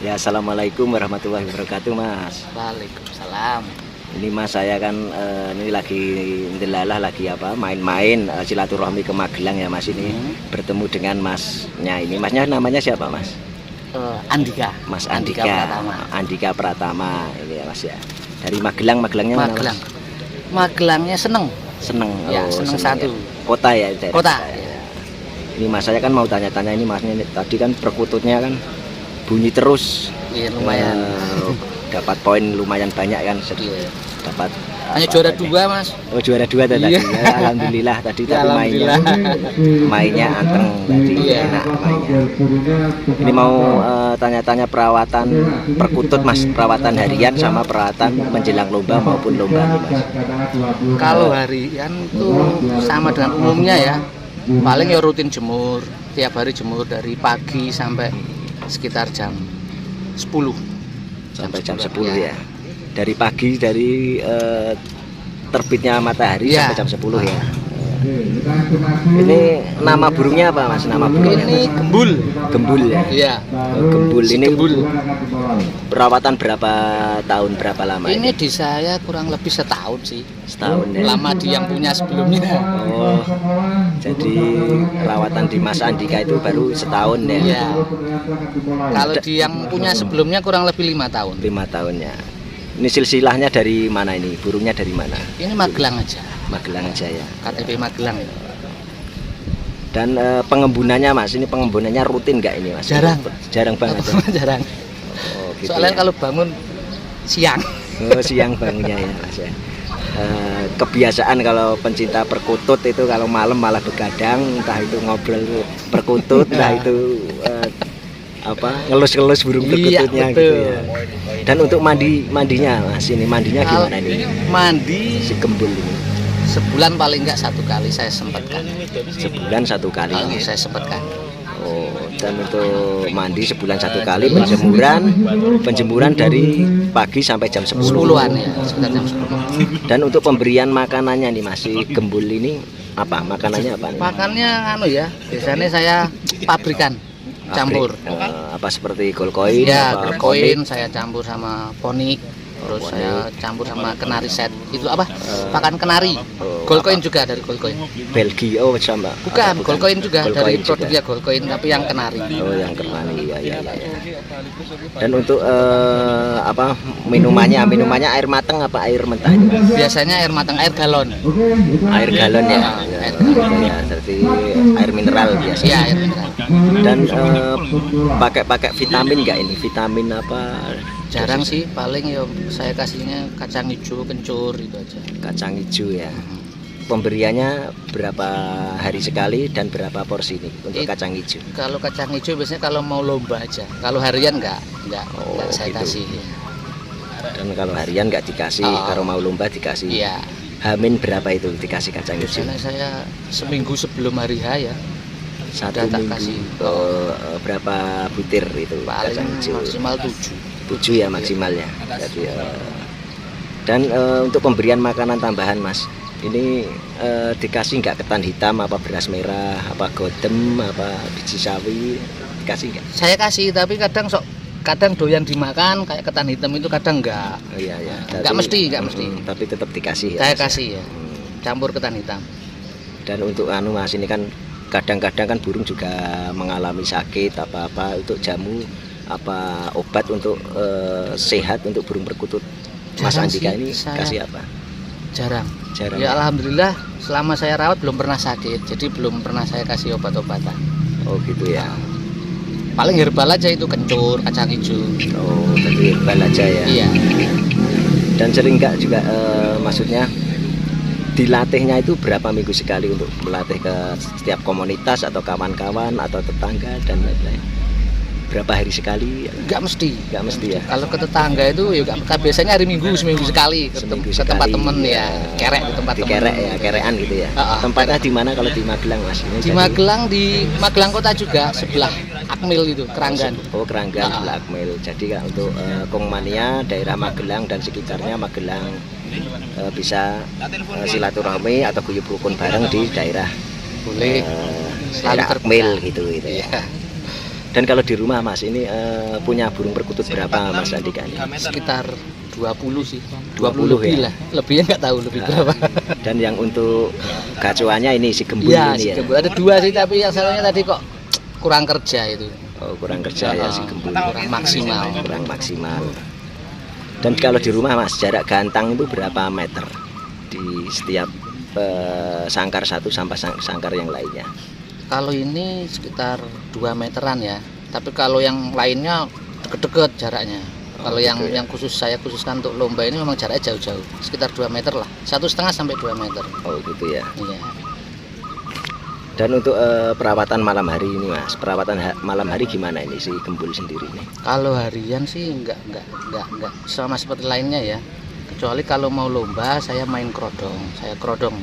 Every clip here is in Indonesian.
Ya, assalamualaikum warahmatullahi wabarakatuh, Mas. Waalaikumsalam. Ini Mas saya kan eh, ini lagi ndelalah lagi apa main-main eh, silaturahmi ke Magelang ya Mas ini Hmm. bertemu dengan Masnya ini. Masnya namanya siapa Mas? Eh, Andika. Mas Andika Andika. Pratama. Andika Pratama ini ya Mas ya. Dari Magelang, Magelangnya mana, Mas? Magelang. Magelangnya seneng. Seneng. Ya, Oh, seneng ya. satu. Kota ya daerah Kota. ya. Ini Mas saya kan mau tanya-tanya ini Masnya ini, tadi kan perkututnya kan bunyi terus. Iya, lumayan. Eh, dapat poin lumayan banyak kan sedih Iya. dapat Hanya apa juara dua, Mas. oh juara dua tadi Iya. Ya, alhamdulillah tadi Ya, tapi mainnya alhamdulillah. mainnya anteng tadi Iya. enak mainnya ini mau eh, tanya-tanya perawatan perkutut mas perawatan harian sama perawatan menjelang lomba maupun lomba nih mas Kalau harian tuh sama dengan umumnya ya. Paling ya rutin jemur, tiap hari jemur dari pagi sampai sekitar jam 10. sampai jam 10 10 ya dari pagi dari eh, terbitnya matahari Iya. sampai jam 10 ya ini nama burungnya apa mas nama burungnya Ini gembul. gembul ya Iya. Oh, gembul Si ini gembul. perawatan berapa tahun berapa lama Ini di saya kurang lebih setahun sih. setahun ya Lama di yang punya sebelumnya. oh jadi perawatan di Mas Andika itu baru setahun ya Iya. Kalau di yang punya sebelumnya kurang lebih lima tahun. lima tahunnya ini silsilahnya dari mana ini burungnya dari mana Ini Magelang aja. Magelang aja ya KTP Magelang ya. dan eh, pengembunannya Mas ini pengembunannya rutin nggak ini Mas Jarang. jarang banget ya? Jarang. oh, gitu Soalnya ya. kalau bangun siang. Oh, siang bangunnya ya Mas ya. Eh, kebiasaan kalau pencinta perkutut itu kalau malam malah begadang entah itu ngobrol perkutut entah itu eh, apa ngelus-ngelus burung Iya, perkututnya gitu ya. Dan untuk mandi mandinya Mas ini mandinya gimana ini? Mandi Si gembul ini sebulan paling enggak satu kali saya sempatkan. sebulan satu kali. Kalau saya sempatkan. Oh, dan untuk mandi sebulan satu kali penjemuran penjemuran dari pagi sampai jam 10. Sepuluhan ya, sekitar jam 10. Dan untuk pemberian makanannya nih masih gembul ini apa? Makanannya apa nih? Pakannya anu ya, biasanya saya pabrikan campur. Pabrik, eh, apa seperti golkoin Ya, apa koin saya campur sama ponik, terus saya campur sama kenari set. Itu apa? Eh, Pakan kenari. oh, Golkoin apa? juga dari golkoin. Belgia oh sama Bukan, apa, golkoin juga Golkoin dari juga. produknya golkoin tapi yang kenari. Oh yang kenari ya, ya, ya, ya. Dan untuk eh, apa minumannya minumannya air mateng apa air mentah? Biasanya air matang air galon. Air galon ya. Ah, Ya, air ya, seperti air mineral biasa. Iya, air mineral. Dan eh, pakai pakai vitamin nggak ini? Vitamin apa? Jarang sih, paling ya saya kasihnya kacang hijau kencur itu aja. Kacang hijau ya. Pemberiannya berapa hari sekali dan berapa porsi nih untuk It- kacang hijau? Kalau kacang hijau biasanya kalau mau lomba aja. Kalau harian enggak, enggak, Oh, enggak saya gitu. kasih. Dan kalau harian nggak dikasih, Oh. kalau mau lomba dikasih. Iya. Hamin berapa itu dikasih kacang hijau? Biasanya saya seminggu sebelum hari H ya, Satu tak minggu. kasih. Oh, eh, berapa butir itu paling kacang hijau? maksimal 7. Tujuh ya maksimalnya. Jadi, eh, dan eh, untuk pemberian makanan tambahan mas, ini eh, dikasih nggak ketan hitam, apa beras merah, apa godem, apa biji sawi, dikasih nggak? Saya kasih tapi kadang sok kadang doyan dimakan kayak ketan hitam itu kadang enggak. Oh, iya ya. Nggak mesti, nggak mesti. tapi tetap dikasih. ya, Saya Mas, ya? kasih ya, Hmm. campur ketan hitam. Dan untuk anu mas ini kan kadang-kadang kan burung juga mengalami sakit apa-apa untuk jamu apa obat untuk eh, sehat untuk burung perkutut. Mas Jarang Andika sih, ini kasih apa? Jarang. Jarang. Ya alhamdulillah selama saya rawat belum pernah sakit. Jadi belum pernah saya kasih obat-obatan. Oh gitu ya. Paling herbal aja itu kencur, kacang hijau. Oh, jadi herbal aja ya. Iya. Dan sering nggak juga eh, maksudnya dilatihnya itu berapa minggu sekali untuk melatih ke setiap komunitas atau kawan-kawan atau tetangga dan lain-lain. Berapa hari sekali? Enggak mesti. Nggak mesti ya. Kalau ke tetangga itu ya nggak- biasanya hari Minggu seminggu sekali ke, Seminggu ke tempat temen ya, ya. kerek di tempat Di temen. kerek ya, kerean gitu ya. Ah, ah, Tempatnya di mana kalau di Magelang Mas? Ini Di jadi- Magelang di Magelang kota juga sebelah Akmil itu Keranggan. Oh, Keranggan, Ah, ah. Blackmail. Jadi kan untuk eh, Kongmania, daerah Magelang dan sekitarnya Magelang eh, bisa eh, silaturahmi atau guyup rukun bareng di daerah Boleh. eh, Selalu. Akmil gitu gitu ya. Dan kalau di rumah Mas ini eh, punya burung perkutut berapa Mas Andika ini? sekitar 20 sih 20 20, lebih ya? lah lebihnya nggak tahu lebih Ah, berapa Dan yang untuk gacuannya ini si gembul Iya, ini si ya. gembul. ada dua sih tapi yang satunya tadi kok kurang kerja itu Oh, kurang kerja ya Ah, si gembul. kurang maksimal Kurang maksimal. Dan kalau di rumah Mas jarak gantang itu berapa meter di setiap eh, sangkar satu sampai sang- sangkar yang lainnya? Kalau ini sekitar 2 meteran ya. Tapi kalau yang lainnya deket-deket jaraknya. Oh, kalau yang gitu ya. yang khusus saya khususkan untuk lomba ini memang jaraknya jauh-jauh. Sekitar 2 meter lah. Satu setengah sampai 2 meter. Oh gitu ya. iya. Dan untuk eh, perawatan malam hari ini Mas, perawatan ha- malam hari gimana ini si gembul sendiri ini? kalau harian sih enggak enggak enggak enggak sama seperti lainnya ya. Kecuali kalau mau lomba saya main kerodong. Saya kerodong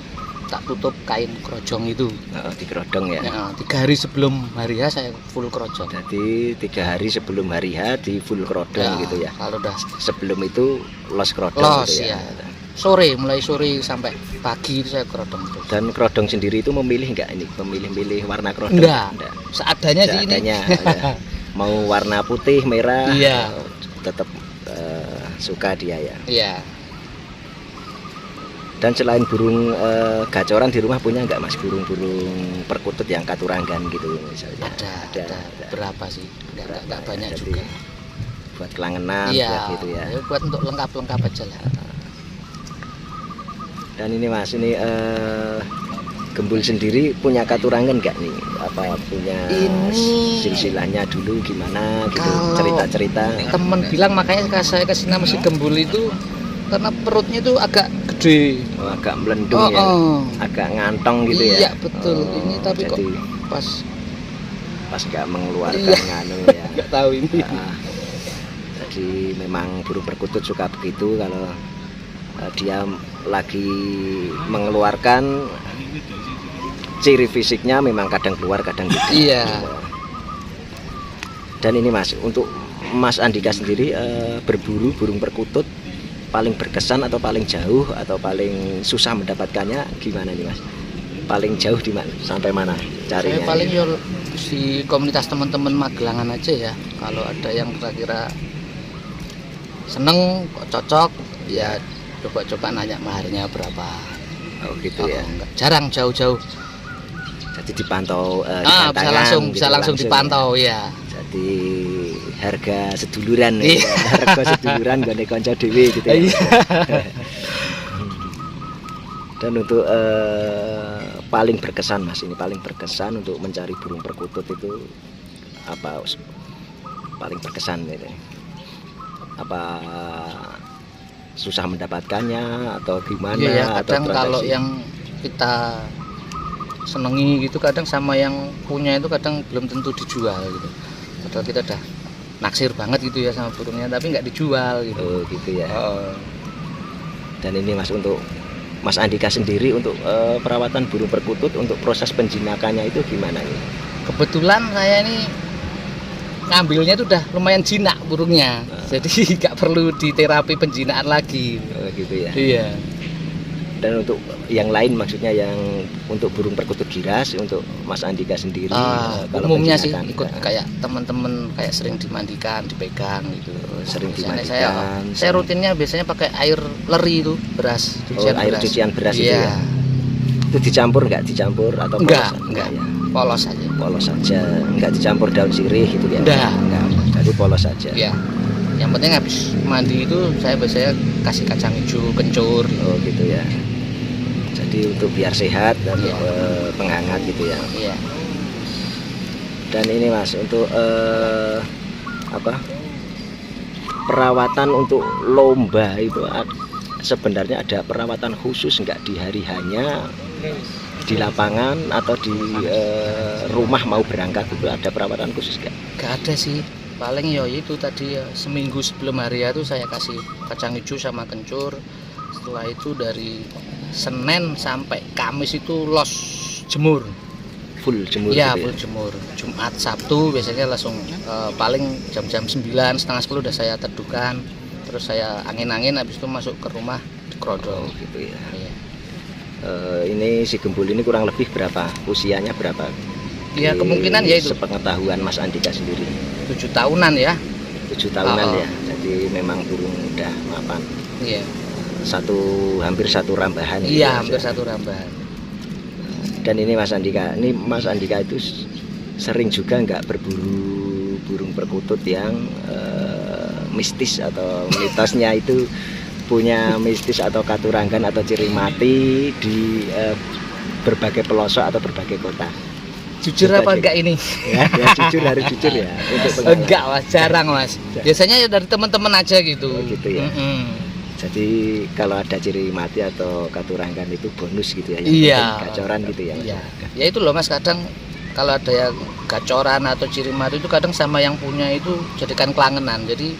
tak tutup kain kerojong itu Oh, di kerodong ya. Ya, tiga hari sebelum hari H saya full kerojong Jadi tiga hari sebelum hari H di full kerodong gitu ya. kalau udah Sebelum itu los kerodong Los, gitu ya. ya. sore mulai sore sampai pagi itu saya kerodong terus Dan kerodong sendiri itu memilih nggak ini? Memilih-milih warna kerodong? Enggak. seadanya sih ini ya. Mau warna putih, merah, Iya. tetap eh, suka dia ya. iya Dan selain burung eh, gacoran di rumah punya nggak mas burung-burung perkutut yang katuranggan gitu misalnya? ada ada, ada, ada. berapa sih ya? banyak Jadi, juga Buat kelangenan, iya buat gitu ya. ya, buat untuk lengkap lengkap aja lah Dan ini mas ini eh, gembul sendiri punya katurangan nggak nih? Apa punya Ini- silsilahnya dulu gimana gitu? Cerita-cerita. temen bilang makanya saya kasih nama si gembul itu karena perutnya itu agak gede Oh, agak melendung oh, ya, oh. agak ngantong gitu ya. Iya, betul. Ini tapi kok- jadi pas pas nggak mengeluarkan Iya. nganu ya. nggak tahu ini Ah, jadi memang burung perkutut suka begitu kalau eh, dia lagi mengeluarkan ciri fisiknya memang kadang keluar kadang tidak. iya Dan ini Mas, untuk Mas Andika sendiri eh, berburu burung perkutut paling berkesan atau paling jauh atau paling susah mendapatkannya gimana nih Mas? Paling jauh di mana? Sampai mana carinya? saya paling yo si komunitas teman-teman Magelangan aja ya kalau ada yang kira-kira seneng kok cocok ya coba-coba nanya maharnya berapa Oh gitu ya. Oh, enggak. jarang jauh-jauh Jadi dipantau eh, ah bisa langsung gitu, bisa langsung ya. dipantau ya Jadi harga seduluran ya. Iya. harga seduluran gak konco dewi gitu ya. Iya. Dan untuk eh, paling berkesan Mas ini paling berkesan untuk mencari burung perkutut itu apa paling berkesan gitu. Apa susah mendapatkannya atau gimana Iya ya, atau kadang kalau yang kita senengi gitu kadang sama yang punya itu kadang belum tentu dijual gitu. Padahal kita udah naksir banget gitu ya sama burungnya tapi nggak dijual gitu. Oh gitu ya. Oh. Dan ini Mas untuk Mas Andika sendiri untuk eh, perawatan burung perkutut untuk proses penjinakannya itu gimana nih? Kebetulan saya ini ngambilnya itu udah lumayan jinak burungnya. Ah. Jadi nggak perlu diterapi penjinaan lagi. Oh, gitu ya. Iya. Dan untuk yang lain maksudnya yang untuk burung perkutut giras untuk Mas Andika sendiri eh, kalau umumnya sih ikut eh, kayak teman-teman kayak sering dimandikan, dipegang gitu. sering dimandikan. saya saya rutinnya biasanya pakai air leri itu beras Oh, air cucian beras itu Iya. ya. Itu dicampur nggak dicampur atau Enggak, polosan? enggak. ya. polos aja Polos saja, nggak dicampur daun sirih gitu ya. Enggak. enggak. Jadi polos saja. ya yang penting habis mandi itu saya biasanya kasih kacang hijau kencur Oh gitu ya. Jadi untuk biar sehat dan Iya. eh, penghangat gitu ya. iya Dan ini mas untuk eh, apa perawatan untuk lomba itu ad- sebenarnya ada perawatan khusus nggak di hari hanya di lapangan atau di eh, rumah mau berangkat itu ada perawatan khusus nggak? gak ada sih paling ya itu tadi ya seminggu sebelum hari itu saya kasih kacang hijau sama kencur. Setelah itu dari Senin sampai Kamis itu los jemur. Full jemur Iya gitu full jemur. Jumat Sabtu biasanya langsung eh, paling jam-jam 9 setengah 10 udah saya teduhkan. Terus saya angin-angin habis itu masuk ke rumah Oh dikrodol gitu ya. Iya. Eh, ini si gembul ini kurang lebih berapa? Usianya berapa? Ya, kemungkinan ya itu. Sepengetahuan Mas Andika sendiri. tujuh tahunan ya Tujuh tahunan Oh. ya. Jadi memang burung udah mapan. iya Satu hampir satu rambahan. gitu iya ya, hampir satu rambahan Dan ini Mas Andika, ini Mas Andika itu sering juga nggak berburu burung perkutut yang eh, mistis atau mitosnya itu punya mistis atau katurangan atau ciri mati di eh, berbagai pelosok atau berbagai kota. Jujur apa enggak ini Ya, ya jujur harus jujur ya. Untuk enggak mas jarang mas biasanya ya dari teman-teman aja gitu Oh, gitu ya. Mm-mm. Jadi kalau ada ciri mati atau katurangan itu bonus gitu ya. Iya. Gacoran gitu ya. Mas. Iya. ya itu loh mas kadang kalau ada yang gacoran atau ciri mati itu kadang sama yang punya itu jadikan kelangenan jadi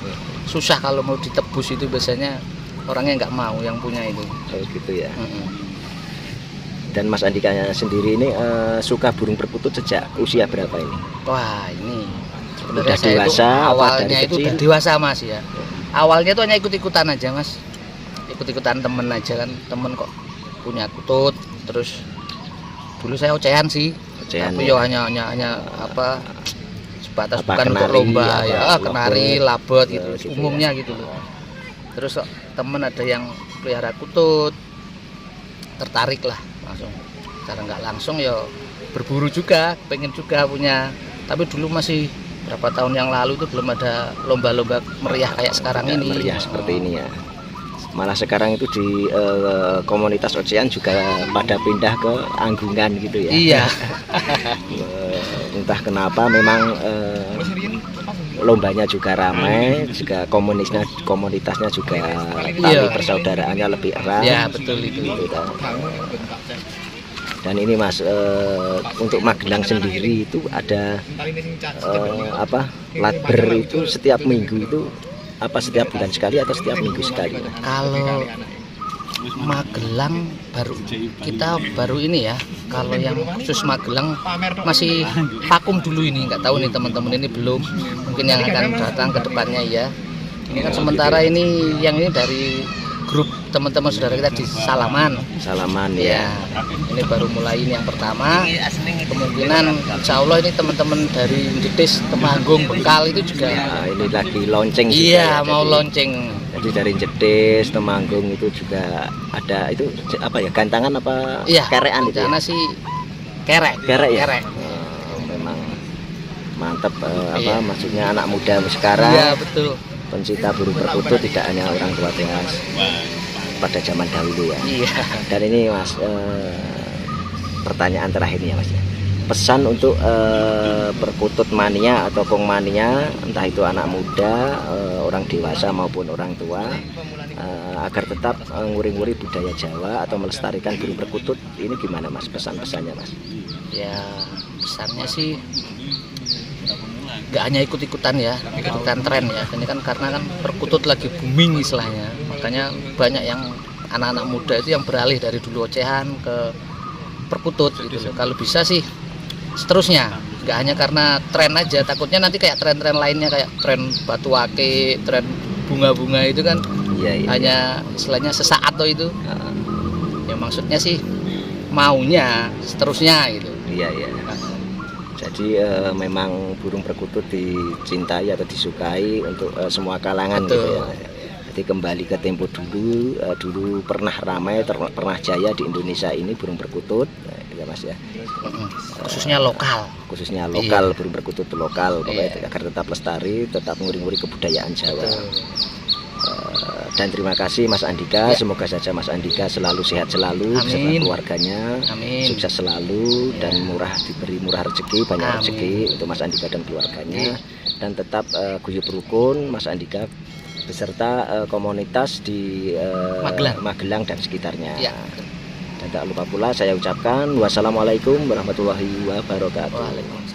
susah kalau mau ditebus itu biasanya orangnya nggak mau yang punya itu Oh gitu ya. Mm-mm. Dan Mas Andika sendiri ini eh, suka burung perkutut sejak usia berapa ini? wah ini Udah sebenarnya saya itu dewasa apa awalnya itu udah dewasa mas ya. Awalnya tuh hanya ikut-ikutan aja mas. Ikut-ikutan temen aja kan. Temen kok punya kutut. Terus dulu saya ocehan sih. Ocehan tapi ya. hanya hanya hanya apa sebatas Apa, bukan untuk kenari, lomba apa, ya ah, kenari labet ya, gitu, gitu umumnya gitu loh. Terus temen ada yang pelihara kutut tertarik lah langsung cara nggak langsung ya berburu juga pengen juga punya tapi dulu masih berapa tahun yang lalu itu belum ada lomba-lomba meriah kayak sekarang ini meriah seperti ini ya. Malah sekarang itu di eh, komunitas ocehan juga pada pindah ke anggungan gitu ya. iya Eh, entah kenapa memang eh, lombanya juga ramai, juga komunisnya komunitasnya juga tali Iya. persaudaraannya lebih erat. ya betul itu gitu. Dan ini Mas eh, untuk Magelang sendiri itu ada eh, apa latber itu setiap minggu itu apa setiap bulan sekali atau setiap minggu sekali? kalau Magelang baru kita baru ini ya kalau yang khusus Magelang masih vakum dulu ini nggak tahu nih teman-teman ini belum mungkin yang akan datang ke depannya ya ini kan sementara ini yang ini dari grup teman-teman saudara kita di Salaman Salaman ya ya. ini baru mulai ini yang pertama kemungkinan insya Allah ini teman-teman dari Jetis Temanggung Bekal itu juga Nah, ini lagi launching iya ya. mau Jadi- launching Jadi dari Jedes, Temanggung itu juga ada itu apa ya gantangan apa iya kerean itu ya? rencana sih kerek Kerek ya? kerek Oh, memang mantap eh, apa Iya. maksudnya anak muda sekarang iya betul pencinta burung perkutut tidak hanya orang tua Mas pada zaman dahulu ya. iya Dan ini Mas eh, pertanyaan terakhir nih ya Mas. ya. Pesan untuk eh, perkutut mania atau kong mania entah itu anak muda, eh, orang dewasa maupun orang tua eh, agar tetap nguri-nguri budaya Jawa atau melestarikan burung perkutut ini gimana Mas pesan-pesannya Mas? ya pesannya sih nggak hanya ikut-ikutan ya ikutan tren ya. Ini kan karena kan perkutut lagi booming istilahnya. Makanya banyak yang anak-anak muda itu yang beralih dari dulu ocehan ke perkutut gitu loh. Kalau bisa sih seterusnya nggak hanya karena tren aja takutnya nanti kayak tren-tren lainnya kayak tren batu ake tren bunga-bunga itu kan Iya iya. hanya istilahnya sesaat tuh itu ya maksudnya sih maunya seterusnya gitu Iya iya. Jadi eh, memang burung perkutut dicintai atau disukai untuk eh, semua kalangan Betul. gitu ya. Jadi kembali ke tempo dulu, eh, dulu pernah ramai, ter- pernah jaya di Indonesia ini burung perkutut, ya mas ya. Khususnya lokal Khususnya lokal, Iya. burung perkutut lokal, pokoknya Iya. agar tetap lestari, tetap nguri-nguri kebudayaan Jawa. Eh, dan terima kasih Mas Andika, Ya. semoga saja Mas Andika selalu sehat selalu beserta Amin. keluarganya amin sukses selalu dan murah diberi murah rezeki banyak Amin. rezeki untuk Mas Andika dan keluarganya dan tetap eh, guyup rukun Mas Andika beserta eh, komunitas di eh, Magelang. Magelang dan sekitarnya Ya. Tak lupa pula saya ucapkan wassalamualaikum warahmatullahi wabarakatuh